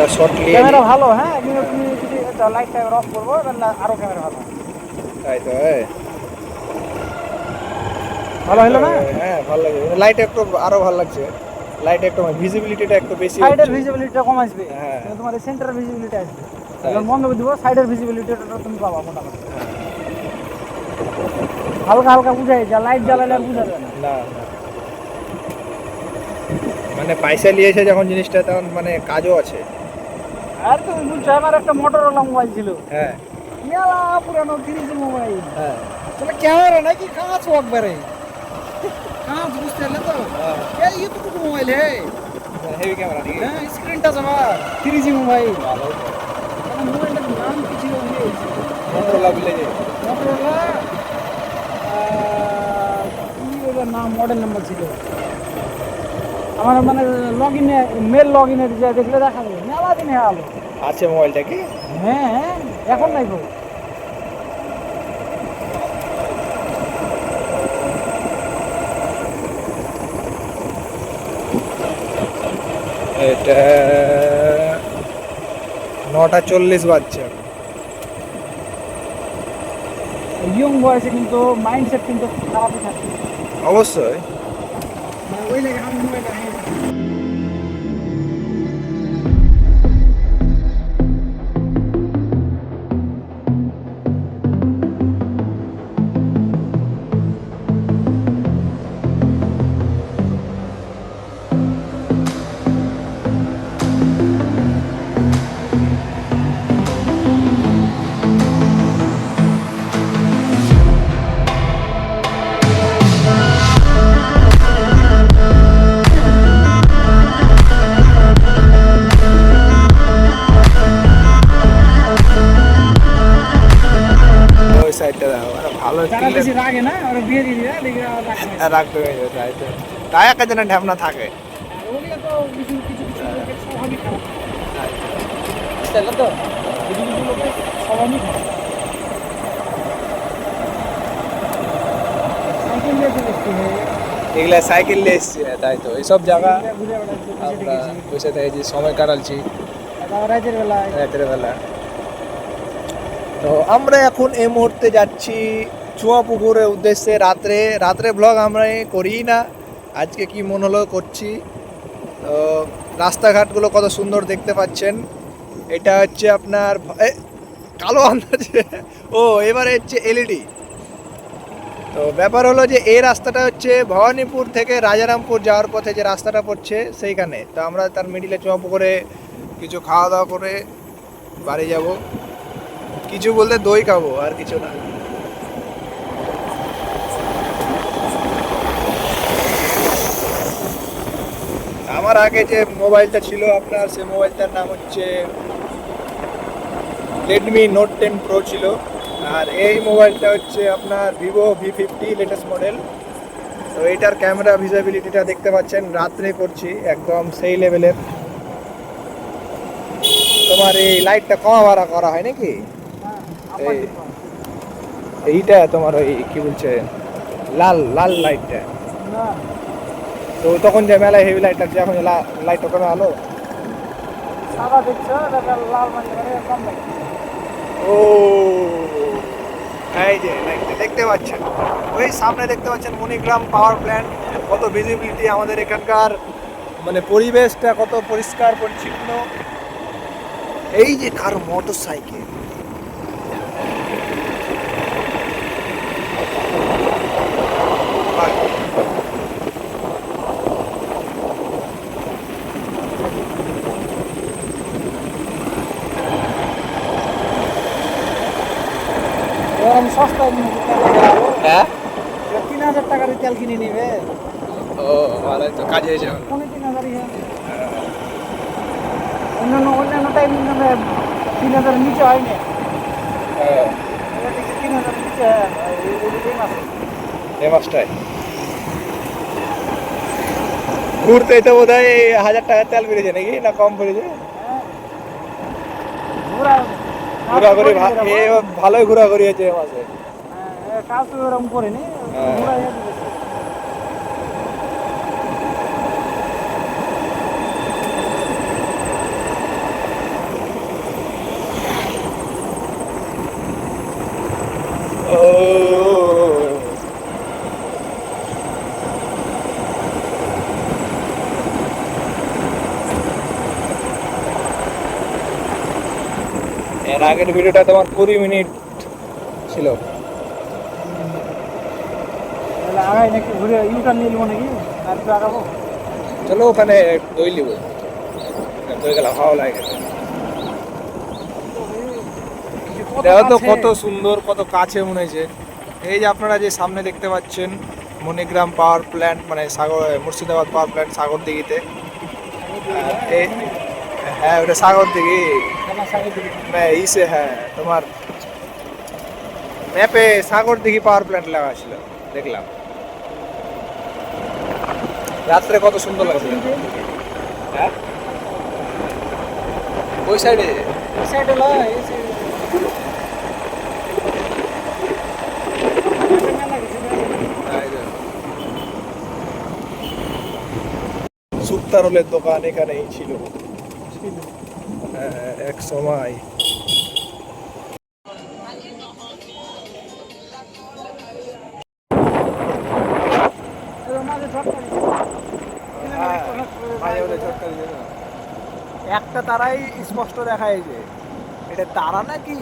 একটা শর্ট নিয়ে ক্যামেরা ভালো হ্যাঁ কিন্তু তুমি যদি এটা লাইটটা অফ করব তাহলে আরও ক্যামেরা ভালো। তাই তো হ্যাঁ ভালো হলো না? হ্যাঁ ভালো লাগে লাইট একটু আরও ভালো লাগছে। লাইট একটু ভিজিবিলিটিটা একটু বেশি সাইডের। ভিজিবিলিটিটা কম আসবে। হ্যাঁ। তোমার সেন্টারের ভিজিবিলিটি আসবে। যখন বন্ধ করে দিব সাইডের ভিজিবিলিটিটা তুমি পাবা মোটামুটি। হালকা হালকা বুঝাই যা লাইট জ্বালালে আর বুঝা যায় না। মানে পয়সা নিয়েছে যখন জিনিসটা তখন মানে কাজও আছে। আর তুমি বুঝছ আমার একটা মোটরওয়ালা মোবাইল ছিল। হ্যাঁ। ইয়ালা পুরানো থ্রি মোবাইল হ্যাঁ। তাহলে ক্যামেরা নাকি কাঁচ একবারে কাঁচ বুঝতে পারলে তো? এই এতটুকু মোবাইল হে। হেভি ক্যামেরা নাকি? হ্যাঁ স্ক্রিনটা আমার। থ্রি মোবাইল ভালো। মোবাইলটার নাম কি ছিল মোটরোলা ভিলেজে মোটরোলা কি ওটার নাম মডেল নাম্বার ছিল? আমার মানে লগ ইনে মেল লগ ইনে যা দেখলে দেখা যাবে মেলা দিনে আলো আছে মোবাইলটা কি? হ্যাঁ হ্যাঁ এখন নাই গো। এটা নটা চল্লিশ বাজছে। ইয়ং বয়সে কিন্তু মাইন্ডসেট কিন্তু খারাপই থাকে। অবশ্যই। মানে ওই লাগে আমি সাইডটা দেখো ভালো যারা কিনলে বেশি রাগে না বিয়ে দিয়ে দেয় দেখে আর রাগ হয়ে যায় তাই তাই একটা যেন থাকে। এগুলা সাইকেল নিয়ে এসছি তাই তো। এইসব জায়গা বসে আমরা বসে থেকে সময় কাটালছি রাতের বেলায়। রাতের বেলা। তো আমরা এখন এই মুহূর্তে যাচ্ছি চুয়া পুকুরের উদ্দেশ্যে রাত্রে। রাত্রে ব্লগ আমরা করি না। আজকে কি মন হলো করছি? তো রাস্তাঘাটগুলো কত সুন্দর দেখতে পাচ্ছেন। এটা হচ্ছে আপনার কালো আন্দাজে। ও, এবারে হচ্ছে এলইডি। তো ব্যাপার হলো যে এই রাস্তাটা হচ্ছে ভবানীপুর থেকে রাজারামপুর যাওয়ার পথে যে রাস্তাটা পড়ছে সেইখানে। তো আমরা তার মিডিলে চুয়াপুকুরে কিছু খাওয়া দাওয়া করে বাড়ি যাব। কিছু বলতে দই খাব, আর কিছু না। আমার আগে যে মোবাইলটা ছিল আপনার সেই মোবাইলটার নাম হচ্ছে রেডমি নোট টেন প্রো ছিল। আর এই মোবাইলটা হচ্ছে আপনার Vivo V fifty latest model তো এটার ক্যামেরা ভিজিবিলিটিটা দেখতে পাচ্ছেন, রাত্রে করছি, একদম সেই লেভেলের তোমার এই লাইটটা কমা ভাড়া করা হয় নাকি হ্যাঁ, আপার এই- দিকে। এইটা তোমার ওই কি বলছে? লাল লাল লাইটটা তো তখন যে মেলায় হেভি লাইটটা এখন লাইটটা কমে আলো? ও এই যে দেখতে পাচ্ছেন। ওই সামনে দেখতে পাচ্ছেন মণিগ্রাম পাওয়ার প্ল্যান্ট কত ভিজিবিলিটি আমাদের এখানকার। মানে পরিবেশটা কত পরিষ্কার পরিচ্ছন্ন। এই যে কার মোটর সাইকেল এবার আমি সস্তায় নিয়ে তেল লাগাবো হ্যাঁ এবার তিন হাজার টাকার তেল কিনে নিবে। ও ভালো তো কাজে হয়েছে পনেরো তিন হাজারই অন্যান্য অন্যান্য টাইম তিন হাজারের নিচে হয় না। এবার দেখছি তিন হাজার নিচে এই এই- এই মাসটায়। ঘুরতে তো বোধ হয় হাজার টাকার তেল বেড়েছে নাকি? না কম বেরিয়েছে? হ্যাঁ। ঘোরা ঘোরাঘুরি ভালোই ঘোরাঘুরি হয়েছে এ মাসে। কাজ হ্যাঁ। এর আগের ভিডিওটা তোমার কুড়ি মিনিট ছিল। আগাই নাকি ঘুরে ইউটার নিয়ে নেব নাকি? আর একটু আগাবো? চলো ওখানে দই লিব দই গেলাম ভালো লাগে দেখো তো কত সুন্দর কত কাছে মনে হয়েছে। এই যে আপনারা যে সামনে দেখতে পাচ্ছেন মণিগ্রাম পাওয়ার প্ল্যান্ট মানে সাগর মুর্শিদাবাদ পাওয়ার প্ল্যান্ট সাগর দিঘিতে হ্যাঁ ওটা সাগর দিঘি मैं ইসে হ্যাঁ তোমার ম্যাপে সাগর দিঘি পাওয়ার প্ল্যান্ট লাগা ছিল দেখলাম। রাত্রে কত সুন্দর লাগছে? হ্যাঁ? ওই সাইডে? এই সাইডে এই সাইডে। সুক্তারুলের দোকান এখানেই ছিল। হ্যাঁ, এক সময় একটা তারাই স্পষ্ট দেখা যায় যে এটা তারা নাকি?